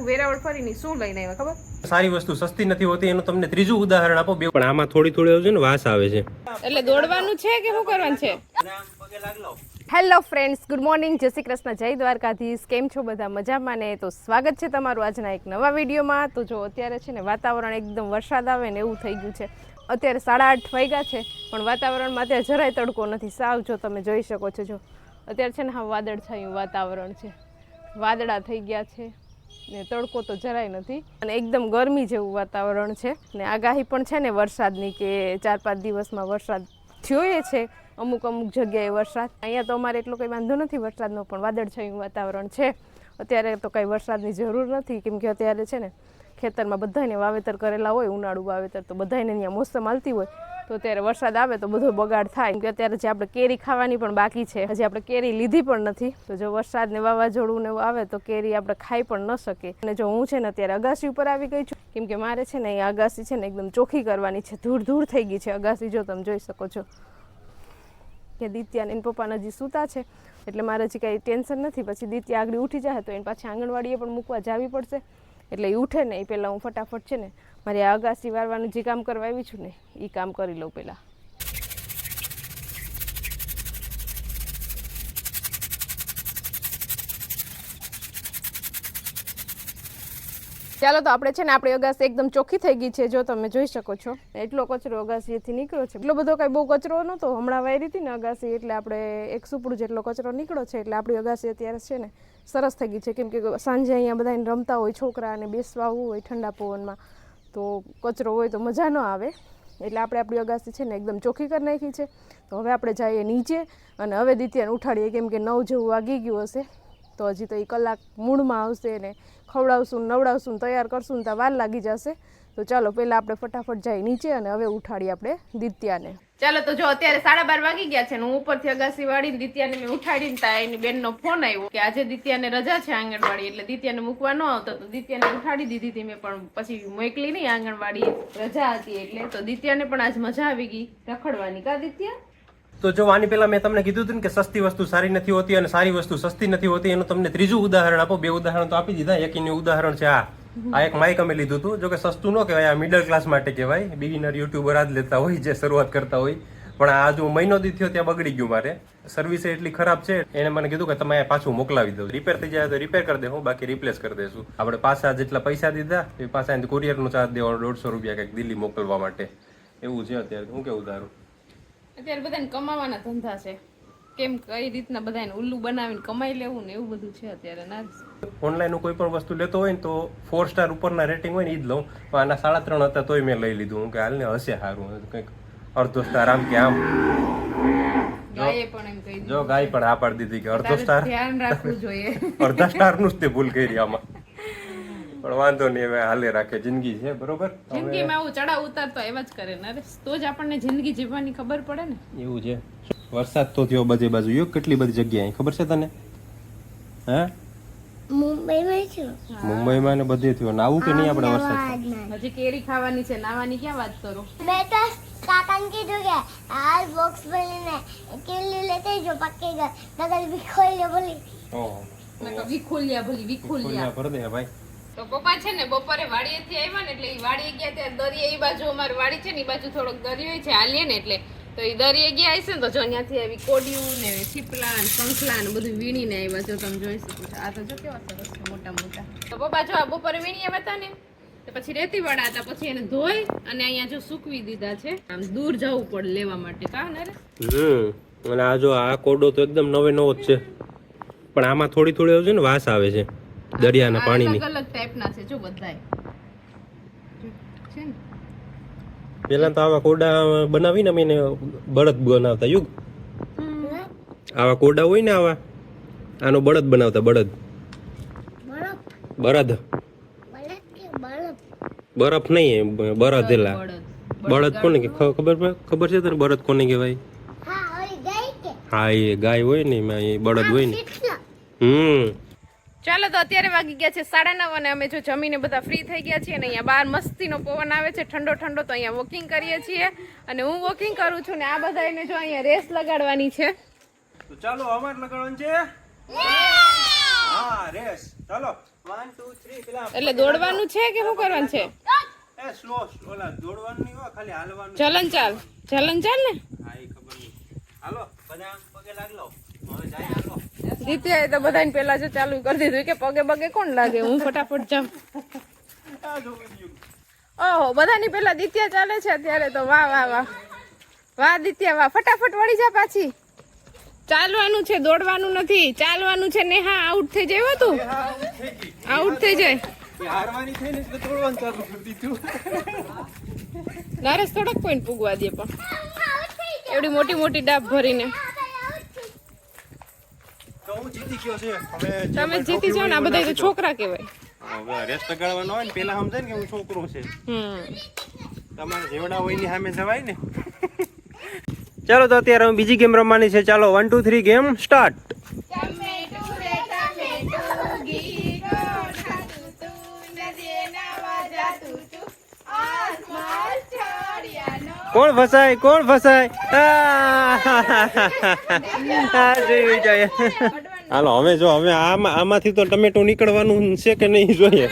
આખું વેરાવળ ફરીને શું લઈને આવ્યા ખબર? સારી વસ્તુ સસ્તી નથી હોતી એનું તમને ત્રીજું ઉદાહરણ આપો બે પણ આમાં થોડી થોડી છે ને વાસ આવે છે. એટલે દોડવાનું છે કે શું કરવાનું છે? હેલો ફ્રેન્ડ્સ ગુડ મોર્નિંગ જય શ્રી કૃષ્ણ જય દ્વારકાધીશ. કેમ છો બધા? મજામાં ને? તો સ્વાગત છે તમારું આજના એક નવા વિડીયોમાં. તો જો અત્યારે છે ને વાતાવરણ એકદમ વરસાદ આવે ને એવું થઈ ગયું છે. અત્યારે સાડા આઠ વાગ્યા છે પણ વાતાવરણમાં અત્યારે જરાય તડકો નથી. સાવ જો તમે જોઈ શકો છો જો. અત્યારે છે ને હા વાદળ છાયું વાતાવરણ છે. વાદળા થઈ ગયા છે. ને તડકો તો જરાય નથી. અને એકદમ ગરમી જેવું વાતાવરણ છે. ને આગાહી પણ છે ને વરસાદની કે ચાર પાંચ દિવસમાં વરસાદ થયો છે, અમુક અમુક જગ્યાએ વરસાદ. અહીંયા તો અમારે એટલો કંઈ વાંધો નથી, વરસાદનો પણ વાદળછાયું વાતાવરણ છે. અત્યારે તો કાંઈ વરસાદની જરૂર નથી, કેમ કે અત્યારે છે ને ખેતરમાં બધાને વાવેતર કરેલા હોય, ઉનાળુ વાવેતર તો બધાને અહીંયા મોસમ હાલતી હોય, તો અત્યારે વરસાદ આવે તો બધો બગાડ થાય. કે અત્યારે જે આપણે કેરી ખાવાની પણ બાકી છે, હજી આપણે કેરી લીધી પણ નથી, તો જો વરસાદને વાવાઝોડું ને આવે તો કેરી આપણે ખાઈ પણ ન શકીએ. અને જો હું છે ને અત્યારે અગાસી ઉપર આવી ગઈ છું, કેમ કે મારે છે ને અહીંયા અગાસી છે ને એકદમ ચોખ્ખી કરવાની છે, ધૂળ ધૂળ થઈ ગઈ છે અગાસી, જો તમે જોઈ શકો છો. કે દિત્યા ને એના પપ્પાના હજી સૂતા છે, એટલે મારે હજી કાંઈ ટેન્શન નથી. પછી દિત્યા આગળ ઉઠી જાય તો એને પાછી આંગણવાડીએ પણ મૂકવા જાવી પડશે. એટલે એ ઉઠે ને એ પહેલાં હું ફટાફટ છે ને મારી આ અગાસી વારવાનું જે કામ કરવા આવી છું ને એ કામ કરી લઉં પહેલાં. ચાલો તો આપણે છે ને આપણી અગાસી એકદમ ચોખ્ખી થઈ ગઈ છે, જો તમે જોઈ શકો છો. એટલો કચરો અગાસીએથી નીકળ્યો છે. એટલો બધો કાંઈ બહુ કચરો નહોતો, હમણાં વાયરી હતી ને અગાસી, એટલે આપણે એક સુપડું જેટલો કચરો નીકળ્યો છે, એટલે આપણી અગાસી અત્યારે છે ને સરસ થઈ ગઈ છે. કેમ કે સાંજે અહીંયા બધાને રમતા હોય છોકરા અને બેસવા હોય ઠંડા પવનમાં, તો કચરો હોય તો મજા ન આવે. એટલે આપણે આપણી અગાસી છે ને એકદમ ચોખ્ખી કરી નાખી છે. તો હવે આપણે જઈએ નીચે અને હવે દિત્યાને ઉઠાડીએ, કેમ કે નવ જેવું વાગી ગયું હશે. તો હજી તો એ કલાક મૂળમાં આવશે ને ખવડાવશું નવડાવશું તૈયાર કરશું ને ત્યાં વાર લાગી જશે. તો ચાલો, પહેલાં આપણે ફટાફટ જઈ નીચે અને હવે ઉઠાડીએ આપણે દિત્યાને. ચાલો, તો જો અત્યારે સાડા બાર વાગી ગયા છે હું ઉપરથી અગાસી વાળીને દિત્યાને મેં ઉઠાડીને તા એની બેનનો ફોન આવ્યો કે આજે દિત્યાને રજા છે આંગણવાડી એટલે દિત્યાને મૂકવા ન આવતો તો દિત્યાને ઉઠાડી દીધી હતી મેં પણ પછી મોકલી નહીં આંગણવાડી રજા હતી એટલે. તો દિત્યાને પણ આજ મજા આવી ગઈ રખડવાની. કા દિત્યા? તો જો આની પહેલા મેં તમને કીધું હતું કે સસ્તી વસ્તુ સારી નથી હોતી અને સારી વસ્તુ સસ્તી નથી હોતી, એનું તમને ત્રીજું ઉદાહરણ આપો. બે ઉદાહરણ તો આપી દીધા. એક એનું ઉદાહરણ છે આ. આ એક માઇક અમે લીધું હતું. જો કે સસ્તું ન કહેવાય, આ મિડલ ક્લાસ માટે કહેવાય. બિગિનર યુટ્યુબર આ જ લેતા હોય, જે શરૂઆત કરતા હોય. પણ આ જો મહિનો દી થયો ત્યાં બગડી ગયું મારે. સર્વિસ એટલી ખરાબ છે, એને મને કીધું કે તમે પાછું મોકલાવી દો. રિપેર થઈ જાય તો રિપેર કરી દે હું બાકી રિપ્લેસ કરી દઈશું આપણે પાછા જેટલા પૈસા દીધા, એ પાછા કુરિયરનો ચાર્જ દેવાનો, દોઢસો રૂપિયા કંઈક દિલ્હી મોકલવા માટે. એવું છે અત્યારે. હું કેવું તારું? અત્યારે બધાને કમાવાના ધંધા છે. કેમ કઈ રીતના બધાને ઉલ્લુ બનાવીને કમાઈ લેવું ને એવું બધું છે અત્યારે ના ઓનલાઈન કોઈ પણ વસ્તુ લેતો હોય ને તો ફોર સ્ટાર ઉપરના રેટિંગ હોય ને એ જ લઉં. પણ આના સાડા ત્રણ હતા તોય મેં લઈ લીધું. હું કે હાલ ને હશે સારું કંઈક અડધો સ્ટાર આમ કે આમ. જો ગાય પણ આ પાડી દીધી કે અડધો સ્ટાર ધ્યાન રાખવું જોઈએ. અડધા સ્ટારનું જ તે ભૂલ કરી આમાં. પણ વાંધો નહીં હવે હાલે રાખે જિંદગી છે બરોબર? જિંદગીમાં આવું ચડાવ ઉતાર તો એવા જ કરે ને અરે તો જ આપણને જિંદગી જીવવાની ખબર પડે ને. એવું છે. વરસાદ તો થયો બધે બાજુ. યો કેટલી બધી જગ્યાએ? ખબર છે તને? હે? મુંબઈમાં છું મુંબઈમાં ને બધે થયો. નાવું કે નહીં આપણે વરસાદ હજી કેરી ખાવાની છે. નાવાની ક્યાં વાત કરો? મેં તો કાકાને કીધું કે આ બોક્સ ભરીને કેરી લેતે જો પક્કે ગર નગર વિખોઈ બોલી ઓહો. મેં તો વિખોલ્યા ભલી વિખોલ્યા ભર દે ભાઈ. તો પપ્પા છે ને બપોરે વાડીએથી આવ્યા ને એટલે એ વાડીએ ગયા ત્યારે દરિયા એ બાજુ અમારી વાડી છે ને એ બાજુ થોડોક દરિયો છે હાલીએ ને એટલે. તો એ દરિયે ગયા હશે ને તો જો અહીંયાથી આવી કોડિયું ને છીપલા ને શંખલા ને બધું વીણીને આવ્યા જો તમે જોઈ શકો છો. આ તો જો કેવા સરસ મોટા મોટા. તો પપ્પા જો આ બપોરે વીણી આવ્યા હતા ને, તો પછી રેતી વાળા હતા, પછી એને ધોઈ અને અહીંયા જો સૂકવી દીધા છે. આમ દૂર જવું પડે લેવા માટે. કા ને હમ, અને આ જો આ કોડો તો એકદમ નવે નવો જ છે. પણ આમાં થોડી થોડી છે ને વાસ આવે છે. દરિયાના પાણીની. અલગ અલગ ટાઈપના છે જો બધાય. છે ને? પેલા તો આવા કોડા બનાવીને અમે એને બળદ બનાવતા યુગ. આવા કોડા હોય ને આવા આનો બળદ બનાવતા બળદ. બરફ બળદ બરફ નહીં બળદ એલા. બળદ. કોને ખબર ખબર છે તને બળદ કોને કહેવાય? હા ઓય ગઈ કે. હા એ ગાય હોય ને એમાં એ બળદ હોય ને. હમ. ચાલો તો અત્યારે વાગી ગયા છે સાડા નવ અને અમે જો જમીને બધા ફ્રી થઈ ગયા છીએ અને અહીંયા બહાર મસ્તીનો પવન આવે છે ઠંડો ઠંડો તો અહીંયા વોકિંગ કરીએ છીએ. અને હું વોકિંગ કરું છું ને આ બધા એને જો અહીંયા રેસ લગાડવાની છે. તો ચાલો અમાર લગાડવાનું છે? હા રેસ ચાલો. વન ટુ થ્રી પેલા એટલે દોડવાનું છે કે શું કરવાનું છે? એ સ્લો ઓલા દોડવાનું નહીં હોય ખાલી હાલવાનું. ચલન ચાલ. ચલન ચાલ ને? હા એ ખબર નહીં. હાલો બધા પગે લાગ લો. હવે જાય હાલો. જીત્યા એ તો બધાને પેલા જો ચાલુ કરી દીધું કે પગે પગે કોણ લાગે? હું ફટાફટ જમ ઓહો બધાની પેલા દિત્યા ચાલે છે અત્યારે તો વાહ વાહ વાહ. વાહ દિત્યા વાહ. ફટાફટ વળી જા પાછી. ચાલવાનું છે દોડવાનું નથી. ચાલવાનું છે ને હા આઉટ થઈ જાય તું. આઉટ થઈ જાય. એ હારવાની થઈ ને એટલે દોડવાનું ચાલુ કરી દીધું. નારસ થોડોક પોઈન્ટ પૂગવા દે પણ. એવડી મોટી મોટી ડાબ ભરીને તો હું જીતી ગયો છે હવે જે તમે જીતી જાવ ને આ બધા છોકરા કહેવાય. હવે રેસ લગાડવાનો હોય ને પેલા સમજાય ને કે હું છોકરો છે. તમારે જેવડા હોયની સામે જવાય ને. ચાલો તો અત્યારે હું બીજી ગેમ રમવાની છે. ચાલો one two three game start કોણ ફસાય? કોણ ફસાય? આ જોઈએ હાલો હવે જો હવે આમાં આમાંથી તો ટમેટો નીકળવાનું છે કે નહીં જોઈએ?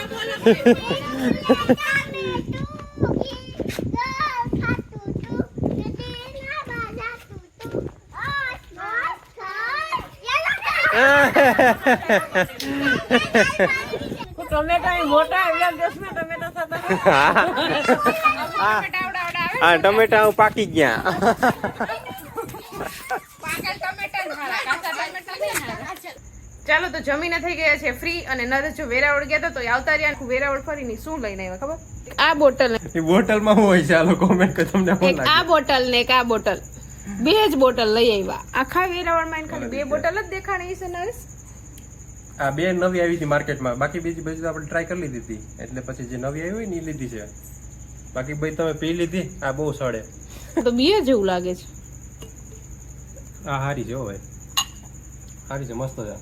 હા ટમેટા હું. પાકી ગયા. ચાલો તો જમીને થઈ ગયા છે ફ્રી અને નરેશ જો વેરાવળ ગયા હતા તો આવતા રહ્યા વેરાવળ ફરીની શું લઈને આવ્યા ખબર? આ બોટલ એ બોટલમાં હોય છે? હાલો કોમેન્ટ કે તમને એક આ બોટલ ને એક આ બોટલ. બે જ બોટલ લઈ આવ્યા. આખા વેરાવળમાં એને ખાલી બે બોટલ જ દેખાણી છે નરેશ? આ બે નવી આવી હતી માર્કેટમાં. બાકી બીજી બધી આપણે ટ્રાય કરી લીધી હતી. એટલે પછી જે નવી આવી હોય ને એ લીધી છે. બાકી ભાઈ તમે પી લીધી. આ બહુ સડે. તો બે જેવું લાગે છે. આ હારી છે હો ભાઈ. હારી છે મસ્ત છે.